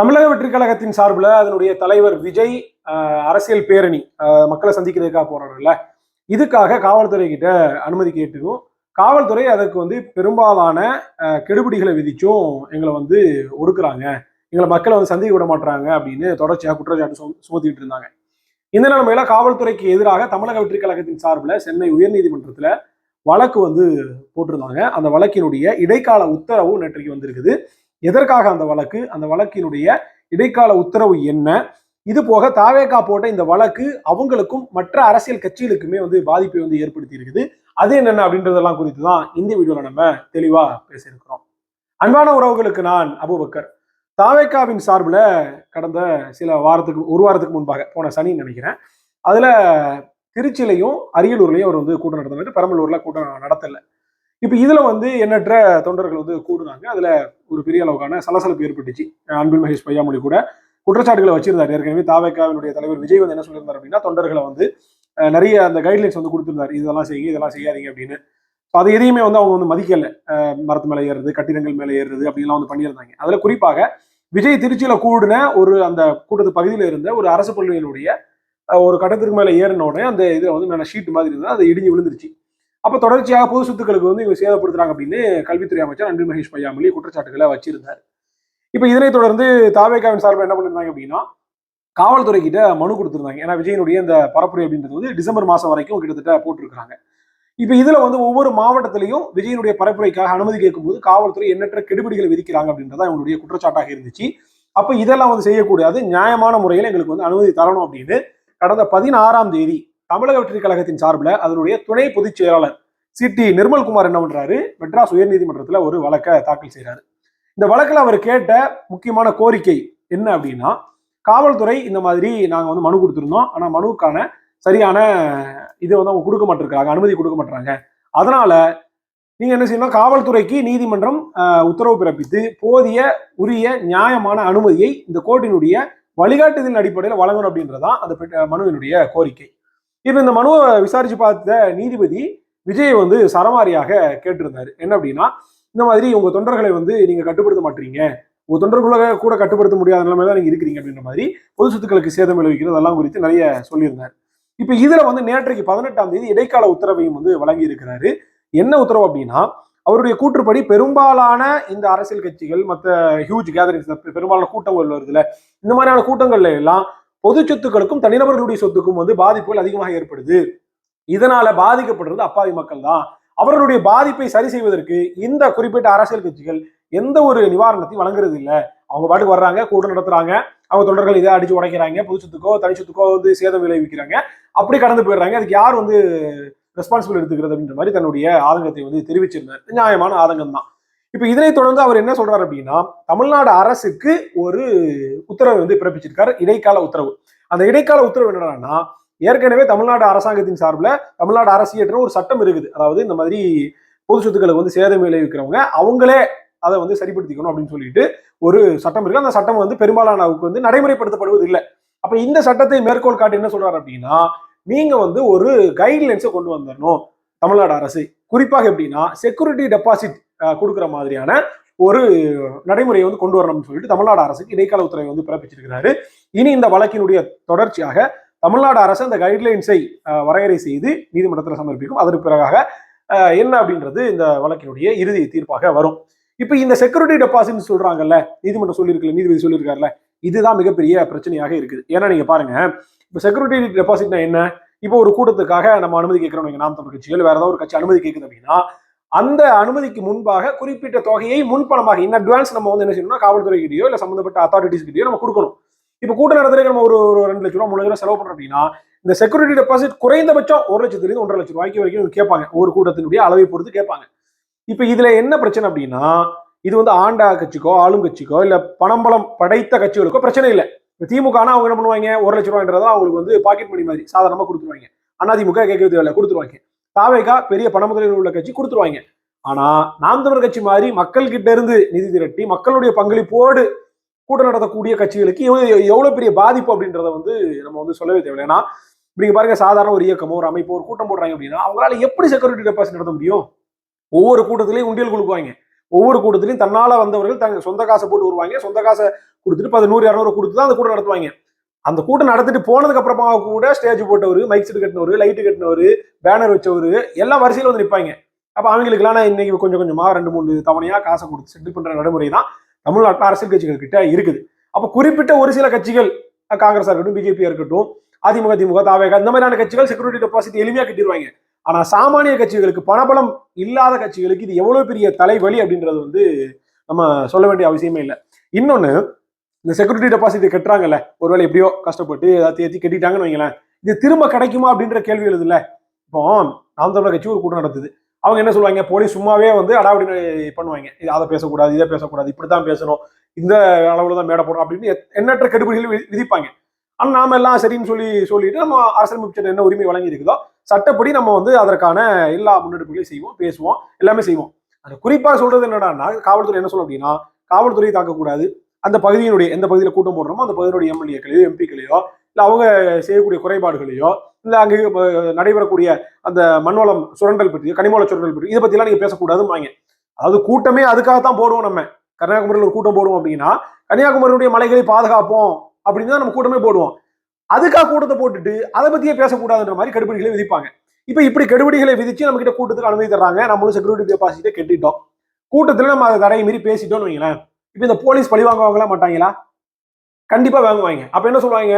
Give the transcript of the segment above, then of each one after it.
தமிழக வெற்றி கழகத்தின் சார்பில் அதனுடைய தலைவர் விஜய் அரசியல் பேரணி மக்களை சந்திக்கிறதுக்காக போறாருல்ல. இதுக்காக காவல்துறை கிட்ட அனுமதி கேட்டுக்கும் காவல்துறை அதற்கு வந்து பெரும்பாலான கெடுபிடிகளை விதிச்சும் எங்களை வந்து ஒடுக்குறாங்க. எங்களை மக்களை வந்து சந்திக்க விட மாட்டாங்க அப்படின்னு தொடர்ச்சியாக குற்றச்சாட்டு சுமத்திட்டு இருந்தாங்க. இந்த நிலைமையில காவல்துறைக்கு எதிராக தமிழக வெற்றி கழகத்தின் சார்பில் சென்னை உயர்நீதிமன்றத்தில் வழக்கு வந்து போட்டிருந்தாங்க. அந்த வழக்கினுடைய இடைக்கால உத்தரவு நேற்றைக்கு வந்திருக்குது. எதற்காக அந்த வழக்கு? அந்த வழக்கினுடைய இடைக்கால உத்தரவு என்ன? இது போக தாவேகா போட்ட இந்த வழக்கு அவங்களுக்கும் மற்ற அரசியல் கட்சிகளுக்குமே வந்து பாதிப்பை வந்து ஏற்படுத்தி இருக்குது அது என்னென்ன அப்படின்றதெல்லாம் குறித்து தான் இந்த வீடியோவில் நம்ம தெளிவா பேசியிருக்கிறோம். அன்பான உறவுகளுக்கு நான் அபுபக்கர். தாவேக்காவின் சார்பில் கடந்த சில வாரத்துக்கு ஒரு வாரத்துக்கு முன்பாக போன சனி நினைக்கிறேன் அதில் திருச்சியிலையும் அரியலூர்லையும் அவர் வந்து கூட்டம் நடத்தினார். பெரம்பலூரில் கூட்டம் நடத்தலை. இப்போ இதில் வந்து எண்ணற்ற தொண்டர்கள் வந்து கூடுனாங்க. அதில் ஒரு பெரிய அளவுக்கான சலசலப்பு ஏற்பட்டுச்சு. அன்பில் மகேஷ் பையாமொழி கூட குற்றச்சாட்டுகளை வச்சிருந்தார். ஏற்கனவே தாவேக்காவினுடைய தலைவர் விஜய் வந்து என்ன சொல்லியிருந்தார் அப்படின்னா தொண்டர்களை வந்து நிறைய அந்த கைட்லைன்ஸ் வந்து கொடுத்துருந்தார். இதெல்லாம் செய்யுங்க இதெல்லாம் செய்யாதீங்க அப்படின்னு. ஸோ அது எதையுமே வந்து அவங்க வந்து மதிக்கல. மரத்து மேலே ஏறுறது கட்டிடங்கள் மேலே ஏறுறது அப்படின்லாம் வந்து பண்ணியிருந்தாங்க. அதில் குறிப்பாக விஜய் திருச்சியில் கூடின ஒரு அந்த கூட்டத்து பகுதியில் இருந்த ஒரு அரசு பள்ளியினுடைய ஒரு கட்டத்துக்கு மேலே ஏறின உடனே அந்த இதில் வந்து மேலே ஷீட் மாதிரி இருந்தால் அது இடிஞ்சு விழுந்துருச்சு. அப்போ தொடர்ச்சியாக பொது சொத்துக்களுக்கு வந்து இவங்க சேதப்படுத்துறாங்க அப்படின்னு கல்வித்துறை அமைச்சர் அன்பில் மகேஷ் பையாமொழி குற்றச்சாட்டுகளை வச்சிருந்தார். இப்போ இதனைத் தொடர்ந்து தாவேகாவின் சார்பில் என்ன பண்ணிருந்தாங்க அப்படின்னா காவல்துறை கிட்ட மனு கொடுத்துருந்தாங்க. ஏன்னா விஜயனுடைய இந்த பரப்புரை அப்படின்றது வந்து டிசம்பர் மாசம் வரைக்கும் கிட்டத்தட்ட போட்டிருக்காங்க இப்போ இதுல வந்து ஒவ்வொரு மாவட்டத்திலையும் விஜயனுடைய பரப்புரைக்காக அனுமதி கேட்கும்போது காவல்துறை எண்ணற்ற கெடுபிடிகளை விதிக்கிறாங்க அப்படின்றத அவங்களுடைய குற்றச்சாட்டாக இருந்துச்சு. அப்போ இதெல்லாம் வந்து செய்யக்கூடாது நியாயமான முறையில் எங்களுக்கு வந்து அனுமதி தரணும் அப்படின்னு கடந்த பதினாறாம் தேதி தமிழக வெற்றி கழகத்தின் சார்பில் அதனுடைய துணை பொதுச் செயலாளர் சி டி நிர்மல்குமார் என்ன பண்றாரு? மெட்ராஸ் உயர்நீதிமன்றத்தில் ஒரு வழக்கை தாக்கல் செய்கிறாரு இந்த வழக்கில் அவர் கேட்ட முக்கியமான கோரிக்கை என்ன அப்படின்னா காவல்துறை இந்த மாதிரி நாங்கள் வந்து மனு கொடுத்துருந்தோம். ஆனால் மனுவுக்கான சரியான இதை வந்து அவங்க கொடுக்க மாட்டிருக்காங்க அனுமதி கொடுக்க மாட்டுறாங்க அதனால நீங்க என்ன செய்யணும்? காவல்துறைக்கு நீதிமன்றம் உத்தரவு பிறப்பித்து போதிய உரிய நியாயமான அனுமதியை இந்த கோர்ட்டினுடைய வழிகாட்டுதலின் அடிப்படையில் வழங்கணும் அப்படின்றதான் அந்த மனுவினுடைய கோரிக்கை. இப்போ இந்த மனுவை விசாரிச்சு பார்த்த நீதிபதி விஜய் வந்து சரமாரியாக கேட்டிருந்தாரு. என்ன அப்படின்னா இந்த மாதிரி உங்க தொண்டர்களை வந்து நீங்க கட்டுப்படுத்த மாட்டீங்க. உங்க தொண்டர்களை கூட கட்டுப்படுத்த முடியாத நிலைமை தான் நீங்க இருக்கிறீங்க அப்படின்ற மாதிரி பொது சொத்துக்களுக்கு சேதம் விளைவிக்கிறது அதெல்லாம் குறித்து நிறைய சொல்லியிருந்தார். இப்போ இதுல வந்து நேற்றைக்கு பதினெட்டாம் தேதி இடைக்கால உத்தரவையும் வந்து வழங்கி இருக்கிறாரு என்ன உத்தரவு அப்படின்னா அவருடைய கூற்றுப்படி பெரும்பாலான இந்த அரசியல் கட்சிகள் மற்ற ஹியூஜ் கேதரிங்ஸ் பெரும்பாலான கூட்டங்கள் வருதுல இந்த மாதிரியான கூட்டங்கள்ல எல்லாம் பொது சொத்துக்களுக்கும் தனிநபர்களுடைய சொத்துக்கும் வந்து பாதிப்புகள் அதிகமாக ஏற்படுது. இதனால பாதிக்கப்படுறது அப்பாவி மக்கள் தான் அவர்களுடைய பாதிப்பை சரி செய்வதற்கு இந்த குறிப்பிட்ட அரசியல் கட்சிகள் எந்த ஒரு நிவாரணத்தையும் வழங்குறது இல்லை. அவங்க பாட்டுக்கு வர்றாங்க கூட்டம் நடத்துறாங்க அவங்க தொண்டர்கள் இதை அடிச்சு உடைக்கிறாங்க பொது சொத்துக்கோ தனி சொத்துக்கோ வந்து சேதம் விளைவிக்கிறாங்க. அப்படி கடந்து போயிடுறாங்க. அதுக்கு யார் வந்து ரெஸ்பான்சிபிள் எடுத்துக்கிறது அப்படின்ற மாதிரி தன்னுடைய ஆதங்கத்தை வந்து தெரிவிச்சிருந்தார். நியாயமான ஆதங்கம் தான் இப்ப இதனை தொடர்ந்து அவர் என்ன சொல்றாரு அப்படின்னா தமிழ்நாடு அரசுக்கு ஒரு உத்தரவு வந்து பிறப்பிச்சிருக்காரு இடைக்கால உத்தரவு. அந்த இடைக்கால உத்தரவு என்னன்னா ஏற்கனவே தமிழ்நாடு அரசாங்கத்தின் சார்பில் தமிழ்நாடு அரசு இயற்றின ஒரு சட்டம் இருக்குது. அதாவது இந்த மாதிரி பொது சொத்துக்களுக்கு வந்து சேதம் விளைவிக்கிறவங்க அவங்களே அதை வந்து சரிப்படுத்திக்கணும் அப்படின்னு சொல்லிட்டு ஒரு சட்டம் இருக்கு. அந்த சட்டம் வந்து பெரும்பாலானவுக்கு வந்து நடைமுறைப்படுத்தப்படுவது இல்லை. அப்ப இந்த சட்டத்தை மேற்கோள் காட்டி என்ன சொல்றாரு அப்படின்னா நீங்க வந்து ஒரு கைட்லைன்ஸை கொண்டு வந்துடணும் தமிழ்நாடு அரசு. குறிப்பாக எப்படின்னா செக்யூரிட்டி டெபாசிட் கொடுக்குற மாதிரியான ஒரு நடைமுறையை வந்து கொண்டு வரணும்னு சொல்லிட்டு தமிழ்நாடு அரசுக்கு இடைக்கால உத்தரவை வந்து பிறப்பிச்சிருக்கிறாரு. இனி இந்த வழக்கினுடைய தொடர்ச்சியாக தமிழ்நாடு அரசு அந்த கைட்லைன்ஸை வரையறை செய்து நீதிமன்றத்தில் சமர்ப்பிக்கும். அதற்கு பிறகாக என்ன அப்படின்றது இந்த வழக்கினுடைய இறுதி தீர்ப்பாக வரும். இப்போ இந்த செக்யூரிட்டி டெபாசிட்னு சொல்றாங்கல்ல நீதிமன்றம் சொல்லியிருக்கல நீதிபதி சொல்லியிருக்காருல்ல இதுதான் மிகப்பெரிய பிரச்சனையாக இருக்குது. ஏன்னா நீங்க பாருங்க இப்போ செக்யூரிட்டி டெபாசிட்னா என்ன? இப்போ ஒரு கூட்டத்துக்காக நம்ம அனுமதி கேட்கிறோம் நாம் தமிழ் கட்சிகள் வேற ஏதாவது ஒரு கட்சி அனுமதி கேட்குது அப்படின்னா அந்த அனுமதிக்கு முன்பாக குறிப்பிட்ட தொகையை முன்பணமாக இன் அட்வான்ஸ் நம்ம வந்து என்ன செய்யணும்னா காவல்துறை கிட்டயோ இல்ல சம்பந்தப்பட்ட அத்தாரிட்டிஸ் கிட்டயோ நம்ம கொடுக்கணும். இப்போ கூட்ட நடத்துறதுக்கு நம்ம ஒரு ஒரு ரெண்டு லட்ச ரூபா மூணு லட்ச ரூபா செலவு பண்றோம் அப்படின்னா இந்த செக்யூரிட்டி டெபாசிட் குறைந்தபட்சம் ஒரு லட்சத்துலேருந்து ஒன்றரை லட்சம் ரூபாய்க்கு வரைக்கும் கேட்பாங்க. ஒரு கூட்டத்தினுடைய அளவை பொறுத்து கேட்பாங்க. இப்போ இதுல என்ன பிரச்சனை அப்படின்னா இது வந்து ஆண்டா கட்சிக்கோ ஆளும் கட்சிக்கோ இல்ல பணம்பலம் படைத்த கட்சிகளுக்கோ பிரச்சனை இல்லை. இப்போ திமுகனா அவங்க என்ன பண்ணுவாங்க? ஒரு லட்ச ரூபாய்ன்றதா அவங்களுக்கு வந்து பாக்கெட் மணி மாதிரி சாதாரணமா கொடுத்துருவாங்க. அதிமுக கேட்க தேவையில்லை கொடுத்துருவாங்க. தாவேகா பெரிய பண முதலீடு உள்ள கட்சி கொடுத்துருவாங்க. ஆனா நாம் தமிழர் கட்சி மாதிரி மக்கள் கிட்ட இருந்து நிதி திரட்டி மக்களுடைய பங்களிப்போடு கூட்டம் நடத்தக்கூடிய கட்சிகளுக்கு எவ்வளவு பெரிய பாதிப்பு அப்படின்றத வந்து நம்ம வந்து சொல்லவே தேவையில்லை. ஏன்னா இப்படி பாருங்க சாதாரண ஒரு இயக்கமோ ஒரு அமைப்போ ஒரு கூட்டம் போடுறாங்க அப்படின்னா அவங்களால எப்படி செக்யூரிட்டி டெபாசிட் நடத்த முடியும்? ஒவ்வொரு கூட்டத்திலையும் உண்டியல் கொடுக்குவாங்க ஒவ்வொரு கூட்டத்திலையும் தன்னால வந்தவர்கள் தங்க சொந்த காசை போட்டு வருவாங்க. சொந்த காசை கொடுத்துட்டு இப்போ நூறு இரநூறு கொடுத்து தான் அந்த கூட்டம் நடத்துவாங்க. அந்த கூட்டம் நடத்திட்டு போனதுக்கு அப்புறமா கூட ஸ்டேஜ் போட்டவர் மைக் செட் கட்டினவர் லைட்டு கட்டினவர் பேனர் வச்சவர் எல்லாம் வரிசையில் வந்து நிற்பாங்க அப்போ அவங்களுக்குலாம் நான் இன்னைக்கு கொஞ்சம் கொஞ்சமா ரெண்டு மூணு தவணையா காசை கொடுத்து செட்டில் பண்ற நடைமுறை தான் தமிழ்நாட்டில் அரசியல் கட்சிகள் கிட்ட இருக்குது. அப்போ குறிப்பிட்ட ஒரு சில கட்சிகள் காங்கிரஸாக இருக்கட்டும் பிஜேபியாக இருக்கட்டும் அதிமுக திமுக தாவேக இந்த மாதிரியான கட்சிகள் செக்யூரிட்டி டெபாசிட் எளிமையா கட்டிடுவாங்க ஆனா சாமானிய கட்சிகளுக்கு பணபலம் இல்லாத கட்சிகளுக்கு இது எவ்வளவு பெரிய தலைவலி அப்படின்றது வந்து நம்ம சொல்ல வேண்டிய அவசியமே இல்லை. இன்னொன்னு இந்த செக்யூரிட்டி டெபாசிட் கட்டுறாங்கல்ல ஒருவேளை எப்படியோ கஷ்டப்பட்டு ஏதாவது ஏற்றி கட்டிட்டாங்கன்னு வைங்களேன் இது திரும்ப கிடைக்குமா அப்படின்ற கேள்வி எழுதுல இப்போ நாம் தமிழர் கட்சி ஒரு கூட்டம் நடத்துது. அவங்க என்ன சொல்லுவாங்க? போலீஸ் சும்மாவே வந்து அடாவடி பண்ணுவாங்க. இது அதை பேசக்கூடாது இதை பேசக்கூடாது இப்படி தான் பேசணும் இந்த அளவில் தான் மேடை போடணும் அப்படின்னு எண்ணற்ற கெடுபிடிகள் வி- விதிப்பாங்க. ஆனால் நாம எல்லாம் சரின்னு சொல்லி சொல்லிட்டு நம்ம அரசியலமைப்பு என்ன உரிமை வழங்கி இருக்குதோ சட்டப்படி நம்ம வந்து அதற்கான எல்லா முன்னெடுப்புகளையும் செய்வோம் பேசுவோம் எல்லாமே செய்வோம். அது குறிப்பாக சொல்றது என்னடான்னா காவல்துறை என்ன சொல்லும் அப்படின்னா காவல்துறையை தாக்கக்கூடாது அந்த பகுதியினுடைய எந்த பகுதியில் கூட்டம் போடுறோமோ அந்த பகுதியினுடைய எம்எல்ஏக்களையோ எம்பிக்களையோ இல்லை அவங்க செய்யக்கூடிய குறைபாடுகளையோ இல்லை அங்கே நடைபெறக்கூடிய அந்த மண்வளம் சுரண்டல் பற்றியோ கனிமோள சுரண்டல் பற்றி இதை பற்றிலாம் நீங்கள் பேசக்கூடாதுன்னு அதாவது கூட்டமே அதுக்காகத்தான் போடுவோம் நம்ம. கன்னியாகுமரியில் ஒரு கூட்டம் போடுவோம் அப்படின்னா கன்னியாகுமரியுடைய மலைகளை பாதுகாப்போம் அப்படின்னு தான் நம்ம கூட்டமே போடுவோம். அதுக்காக கூட்டத்தை போட்டுட்டு அதை பற்றியே பேசக்கூடாதுன்ற மாதிரி கடுபடிகளை விதிப்பாங்க. இப்போ இப்படி கெடுபடிகளை விதிச்சு நம்ம கிட்ட கூட்டத்துக்கு அனுமதி தர்றாங்க. நம்மளும் செக்யூரிட்டி டெபாசிட்டே கெட்டிட்டோம். கூட்டத்தில் நம்ம அதை தடையை மீறி பேசிட்டோம்னு வைங்களேன். இப்போ இந்த போலீஸ் பழி வாங்குவாங்களா மாட்டாங்களா? கண்டிப்பாக வாங்குவாங்க. அப்போ என்ன சொல்லுவாங்க?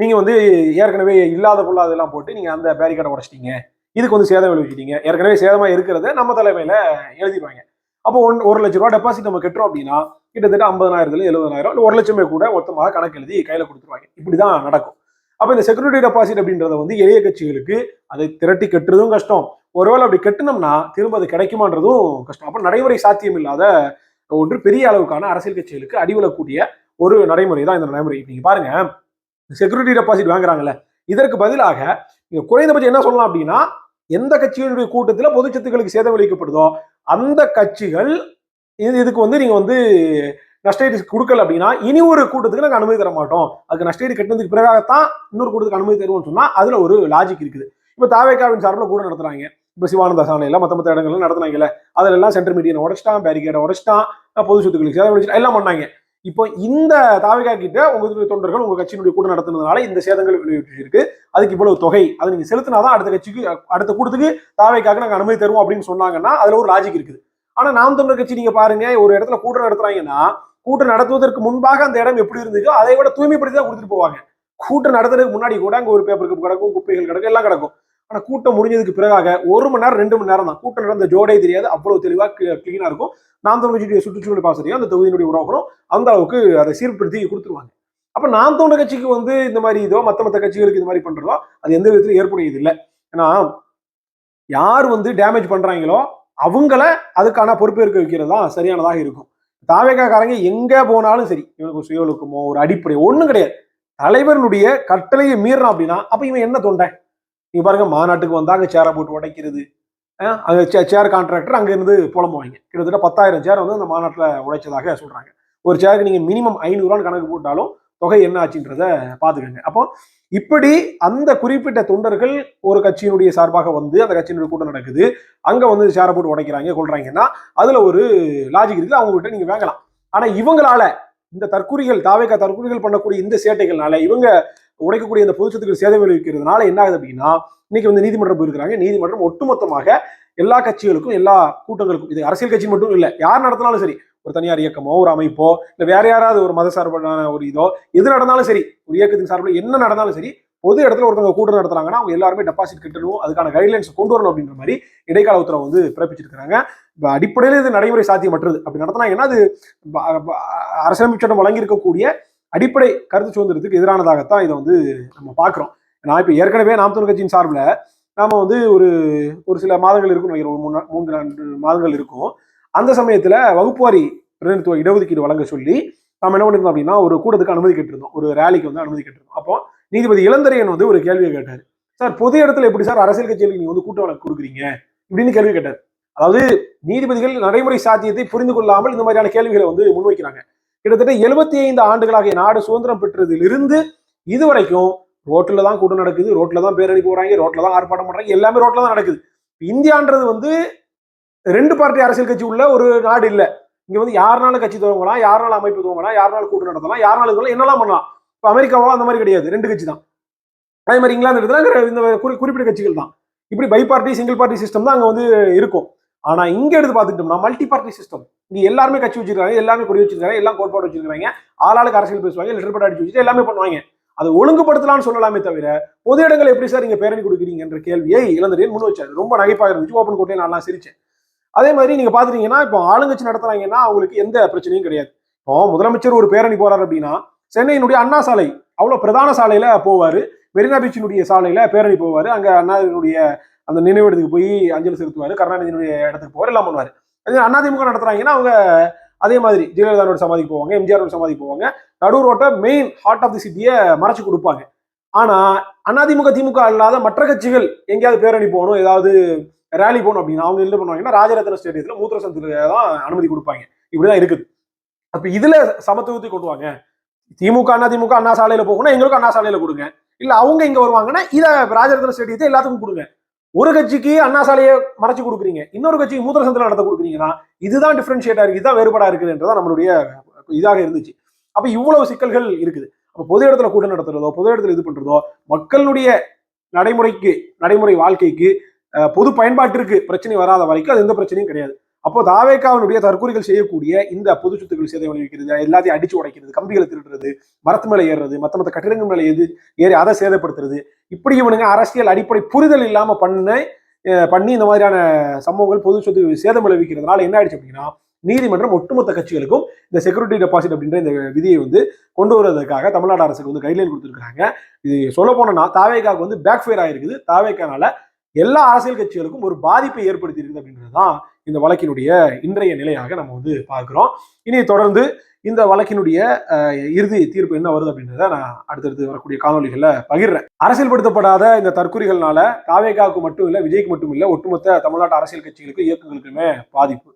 நீங்கள் வந்து ஏற்கனவே இல்லாத பொருளாதெல்லாம் போட்டு நீங்கள் அந்த பேரிகார்டை உடச்சிட்டீங்க. இதுக்கு வந்து சேதம் விளைவிச்சிட்டீங்க ஏற்கனவே சேதமாக இருக்கிறத நம்ம தலைமையில் எழுதிடுவாங்க. அப்போ ஒன் ஒரு லட்ச ரூபா டெபாசிட் நம்ம கட்டுறோம் அப்படின்னா கிட்டத்தட்ட ஐம்பதாயிரத்துல எழுபதாயிரம் இல்லை ஒரு லட்சமே கூட மொத்தமாக கணக்கு எழுதி கையில் கொடுத்துருவாங்க. இப்படி தான் நடக்கும். அப்போ இந்த செக்யூரிட்டி டெபாசிட் அப்படின்றத வந்து எளிய கட்சிகளுக்கு அதை திரட்டி கட்டுறதும் கஷ்டம். ஒருவேளை அப்படி கட்டினோம்னா திரும்ப அது கிடைக்குமான்றதும் கஷ்டம். அப்போ நடைமுறை சாத்தியம் இல்லாத ஒன்று பெரிய அளவுக்கான அரசியல் கட்சிகளுக்கு அடிவிழக்கூடிய ஒரு நடைமுறை தான் இந்த நடைமுறை. நீங்க பாருங்க. செக்யூரிட்டி டெபாசிட் வாங்குறாங்கல்ல. இதற்கு பதிலாக நீங்க குறைந்தபட்சம் என்ன சொல்லலாம் அப்படின்னா எந்த கட்சியினுடைய கூட்டத்தில் பொது சொத்துக்களுக்கு சேதம் விளைவிக்கப்படுதோ அந்த கட்சிகள் இது இதுக்கு வந்து நீங்க வந்து நஷ்டஈடு கொடுக்கல அப்படின்னா இனி ஒரு கூட்டத்துக்கு நாங்கள் அனுமதி தர மாட்டோம். அதுக்கு நஷ்டஈடு கட்டினதுக்கு பிறகாகத்தான் இன்னொரு கூட்டத்துக்கு அனுமதி தருவோம்னு சொன்னா அதுல ஒரு லாஜிக் இருக்குது. இப்போ தாவேக்காவின் சார்பில் கூட நடத்துறாங்க. இப்போ சிவானந்த சாலையில மற்ற மற்ற இடங்கள்ல நடத்துனாங்கல்ல. அதுல எல்லாம் சென்டர் மீடியனை உடச்சிட்டான் பேரிகேடை உடச்சிட்டான் பொது சொத்துக்களுக்கு சேதம் எல்லாம் பண்ணாங்க. இப்போ இந்த தாவிகா கிட்ட உங்களுடைய தொண்டர்கள் உங்க கட்சியினுடைய கூட்டம் நடத்துனதுனால இந்த சேதங்கள் வெளியிட்டிருக்கு அதுக்கு இவ்வளவு தொகை. அதை நீங்க செலுத்தினாதான் அடுத்த கட்சிக்கு அடுத்த கூட்டத்துக்கு தாவைக்காக நாங்கள் அனுமதி தருவோம் அப்படின்னு சொன்னாங்கன்னா அதுல ஒரு லாஜிக் இருக்குது. ஆனா நாம் தமிழர் கட்சி நீங்க பாருங்க ஒரு இடத்துல கூட்டம் நடத்துறாங்கன்னா கூட்டம் நடத்துவதற்கு முன்பாக அந்த இடம் எப்படி இருந்துச்சோ அதை விட தூய்மைப்படுத்தி தான் கொடுத்துட்டு போவாங்க. கூட்டம் நடத்துறதுக்கு முன்னாடி கூட அங்கே ஒரு பேப்பர் கிடக்கும் குப்பைகள் கிடக்கும் எல்லாம் கிடக்கும். ஆனா கூட்டம் முடிஞ்சதுக்கு பிறகாக ஒரு மணி நேரம் ரெண்டு மணி நேரம் தான். கூட்டம் நடந்த ஜோடே தெரியாது. அவ்வளவு தெளிவா கிளீனா இருக்கும். நாம் தமிழ் சுற்றுச்சூழல் பாசறையும் அந்த தொகுதியினுடைய உருவாக்கணும். அந்த அளவுக்கு அதை சீர்படுத்தி கொடுத்துருவாங்க. அப்ப நான் தமிழர் கட்சிக்கு வந்து இந்த மாதிரி இதோ மத்த மத்த கட்சிகளுக்கு இந்த மாதிரி பண்றதோ அது எந்த விதத்திலும் ஏற்புடையது இல்லை ஏன்னா யார் வந்து டேமேஜ் பண்றாங்களோ அவங்கள அதுக்கான பொறுப்பேற்க வைக்கிறது தான் சரியானதாக இருக்கும். தாவேக்காரங்க எங்க போனாலும் சரி இவனுக்கு சுயலுக்குமோ ஒரு அடிப்படை ஒண்ணும் கிடையாது. தலைவர்களுடைய கட்டளையை மீறணும் அப்படின்னா அப்ப இவன் என்ன தொண்டை? நீ பாருங்க மாநாட்டுக்கு வந்தால் அங்கே சேரை போட்டு உடைக்கிறது. அங்கே சே- சேர் கான்ட்ராக்டர் அங்கேருந்து புலம்புவாங்க. கிட்டத்தட்ட பத்தாயிரம் சேர் வந்து அந்த மாநாட்டில் உடைச்சதாக சொல்கிறாங்க ஒரு சேருக்கு நீங்கள் மினிமம் ஐநூறுவான்னு கணக்கு போட்டாலும் தொகை என்ன ஆச்சுன்றத பார்த்துக்கோங்க அப்போ இப்படி அந்த குறிப்பிட்ட தொண்டர்கள் ஒரு கட்சியினுடைய சார்பாக வந்து அந்த கட்சியினுடைய கூட்டம் நடக்குது. அங்கே வந்து சேரை போட்டு உடைக்கிறாங்க கொள்றாங்கன்னா அதில் ஒரு லாஜிக் இருக்குது அவங்க கிட்ட நீங்கள் வாங்கலாம். ஆனால் இவங்களால இந்த தற்கூரிகள் தாவேக்கா தற்கூரிகள் பண்ணக்கூடிய இந்த சேட்டைகள்னால இவங்க உடைக்கக்கூடிய இந்த பொதுச்சத்துக்கு சேதம் விளைவிக்கிறதுனால என்ன ஆகுது அப்படின்னா இன்னைக்கு வந்து நீதிமன்றம் போயிருக்கிறாங்க. நீதிமன்றம் ஒட்டுமொத்தமாக எல்லா கட்சிகளுக்கும் எல்லா கூட்டங்களுக்கும் இது அரசியல் கட்சி மட்டும் இல்லை யார் நடத்தினாலும் சரி ஒரு தனியார் இயக்கமோ ஒரு அமைப்போ இல்லை வேற யாராவது ஒரு மத சார்பான ஒரு இதோ எது நடந்தாலும் சரி ஒரு இயக்கத்தின் சார்பில் என்ன நடந்தாலும் சரி பொது இடத்துல ஒருத்தவங்க கூட்டம் நடத்துறாங்கன்னா அவங்க எல்லாருமே டெபாசிட் கட்டணும் அதுக்கான கைட்லைன்ஸ் கொண்டு வரணும் அப்படின்ற மாதிரி இடைக்கால உத்தரவு வந்து பிறப்பிச்சிருக்கிறாங்க. இப்போ அடிப்படையில் இது நடைமுறை சாத்தியமற்றது. அப்படி நடத்தினாங்கன்னா அது ப- அரசியலமைப்பு சட்டம் வழங்கியிருக்கக்கூடிய அடிப்படை கருத்து சுதந்திரத்துக்கு எதிரானதாகத்தான் இதை வந்து நம்ம பார்க்குறோம். நான் இப்போ ஏற்கனவே நாம் தமிழ் கட்சியின் சார்பில் நாம் வந்து ஒரு ஒரு சில மாதங்கள் இருக்கும்னு ஒரு மூணு மூன்று நான்கு மாதங்கள் இருக்கும். அந்த சமயத்தில் வகுப்புவாரி பிரதிநிதித்துவ இடஒதுக்கீடு வழங்க சொல்லி நாம் என்ன பண்ணியிருந்தோம் அப்படின்னா ஒரு கூட்டத்துக்கு அனுமதி கேட்டிருந்தோம். ஒரு ரேலிக்கு வந்து அனுமதி கேட்டிருந்தோம். அப்போ நீதிபதி இளந்தரையன் வந்து ஒரு கேள்வியை கேட்டார். சார் பொது இடத்துல எப்படி சார் அரசியல் கட்சிகளுக்கு நீங்கள் வந்து கூட்ட வழக்கு கொடுக்குறீங்க? இப்படின்னு கேள்வி கேட்டார். அதாவது நீதிபதிகள் நடைமுறை சாத்தியத்தை புரிந்து கொள்ளாமல் இந்த மாதிரியான கேள்விகளை வந்து முன்வைக்கிறாங்க. கிட்டத்தட்ட எழுபத்தி ஐந்து ஆண்டுகளாக நாடு சுதந்திரம் பெற்றதிலிருந்து இதுவரைக்கும் ரோட்ல தான் கூட்டம் நடக்குது ரோட்ல தான் பேரணி போறாங்க ரோட்ல தான் ஆர்ப்பாட்டம் பண்றாங்க எல்லாமே ரோட்ல தான் நடக்குது. இந்தியான்றது வந்து ரெண்டு பார்ட்டி அரசியல் கட்சி உள்ள ஒரு நாடு இல்லை. இங்க வந்து யாருனாலும் கட்சி துவங்கலாம் யாருனாலும் அமைப்பு துவங்கலாம் யாருனாலும் கூட்டம் நடத்தலாம் யாருனாலும் என்னெல்லாம் பண்ணலாம். இப்போ அமெரிக்காவோ அந்த மாதிரி கிடையாது ரெண்டு கட்சி தான். அதே மாதிரி இங்கிலாந்து இந்த குறி- குறிப்பிட்ட கட்சிகள் தான். இப்படி bi party single party system தான் அங்கே வந்து இருக்கும். ஆனா இங்க எடுத்து பார்த்துக்கிட்டோம்னா மல்டி பார்ட்டி சிஸ்டம் இங்க எல்லாருமே கட்சி வச்சிருக்காங்க எல்லாமே கொடி வச்சிருக்காங்க எல்லாம் கோட்பாடு வச்சிருக்காங்க. ஆளாளுக்கு அரசியல் பேசுவாங்க லெட்டர் அடிச்சு வச்சுட்டு எல்லாமே பண்ணுவாங்க. அது ஒழுங்குபடுத்தலாம்னு சொல்லலாமே தவிர பொது இடங்கள் எப்படி சார் நீங்க பேரணி கொடுக்குறீங்கன்ற கேள்வியை இளந்தரையன் முன் வச்சாரு. ரொம்ப நகைப்பாக இருந்துச்சு. ஓப்பன் கோட்டையை நான் சிரிச்சேன். அதே மாதிரி நீங்க பாத்துட்டீங்கன்னா இப்போ ஆளுங்கட்சி நடத்துறாங்கன்னா அவங்களுக்கு எந்த பிரச்சனையும் கிடையாது. இப்போ முதலமைச்சர் ஒரு பேரணி போறாரு அப்படின்னா சென்னையினுடைய அண்ணா சாலை அவ்வளவு பிரதான சாலையில போவாரு. மெரினா பீச்சினுடைய சாலையில பேரணி போவாரு. அங்க அண்ணாவினுடைய அந்த நினைவிடத்துக்கு போய் அஞ்சலி செலுத்துவார் கருணாநிதியினுடைய இடத்துக்கு போவார் எல்லாம் பண்ணுவார். அதே அதிமுக நடத்துறாங்கன்னா அவங்க அதே மாதிரி ஜெயலலிதாவோட சமாதிக்கு போவாங்க எம்ஜிஆரோட சமாதிக்கு போவாங்க. நடு ரோட்டை மெயின் ஹார்ட் ஆஃப் தி சிட்டியை மறைச்சு கொடுப்பாங்க. ஆனா அதிமுக திமுக அல்லாத மற்ற கட்சிகள் எங்கேயாவது பேரணி போகணும் ஏதாவது ரேலி போகணும் அப்படின்னா அவங்க என்ன பண்ணுவாங்கன்னா ராஜரத்ன ஸ்டேடியத்தில் மூத்திர தான் அனுமதி கொடுப்பாங்க. இப்படிதான் இருக்குது. அப்ப இதுல சமத்துவத்தை கொண்டு வாங்க. திமுக அண்ணா திமுக அண்ணா சாலையில போகணும் எங்களுக்கும் அண்ணா சாலையில கொடுங்க. இல்ல அவங்க இங்க வருவாங்கன்னா இதை ராஜரத்ன ஸ்டேடியத்தை எல்லாத்துக்கும் கொடுங்க. ஒரு கட்சிக்கு அண்ணா சாலையை மறைச்சு கொடுக்குறீங்க இன்னொரு கட்சிக்கு மூத்திர சந்தில நடத்த கொடுக்குறீங்கன்னா இதுதான் டிஃபரன்ஷியேட்டா இருக்கு இதுதான் வேறுபாடா இருக்குதுன்றதான் நம்மளுடைய இதாக இருந்துச்சு. அப்ப இவ்வளவு சிக்கல்கள் இருக்குது. அப்ப பொது இடத்துல கூட்டம் நடத்துறதோ பொது இடத்துல இது பண்றதோ மக்களுடைய நடைமுறைக்கு நடைமுறை வாழ்க்கைக்கு பொது பயன்பாட்டிற்கு பிரச்சனை வராத வரைக்கும் அது எந்த பிரச்சனையும் கிடையாது. அப்போ தாவேக்காவினுடைய தற்கொலைகள் செய்யக்கூடிய இந்த பொது சொத்துக்கள் சேதம் விளைவிக்கிறது எல்லாத்தையும் அடிச்சு உடைக்கிறது கம்பிகளை திருடுறது மரத்து மேலே ஏறுறது மத்த மத்த கட்டிடங்கள் மேலே எது ஏறி அதை சேதப்படுத்துறது இப்படி இவனுங்க அரசியல் அடிப்படை புரிதல் இல்லாம பண்ண பண்ணி இந்த மாதிரியான சம்பவங்கள் பொது சொத்து சேதம் விளைவிக்கிறதுனால என்ன ஆயிடுச்சு அப்படின்னா நீதிமன்றம் ஒட்டுமொத்த கட்சிகளுக்கும் இந்த செக்யூரிட்டி டெபாசிட் அப்படின்ற இந்த விதியை வந்து கொண்டு வருவதற்காக தமிழ்நாடு அரசுக்கு வந்து கைட்லைன் கொடுத்துருக்காங்க இது சொல்ல போனோம்னா தாவேக்காவுக்கு வந்து பேக் ஃபேர் ஆயிருக்குது. தாவேக்கானால எல்லா அரசியல் கட்சிகளுக்கும் ஒரு பாதிப்பை ஏற்படுத்தியிருக்கு இருக்குது அப்படின்றது தான் இந்த வழக்கினுடைய இன்றைய நிலையாக நம்ம வந்து பார்க்கிறோம். இனி தொடர்ந்து இந்த வழக்கினுடைய இறுதி தீர்ப்பு என்ன வருது அப்படின்றத நான் அடுத்தடுத்து வரக்கூடிய காணொலிகளில் பகிர்றேன். அரசியல்படுத்தப்படாத இந்த தற்கொலைகள்னால காவேகாவுக்கு மட்டும் இல்லை விஜய்க்கு மட்டும் இல்லை ஒட்டுமொத்த தமிழ்நாட்டு அரசியல் கட்சிகளுக்கு இயக்கங்களுக்குமே பாதிப்பு.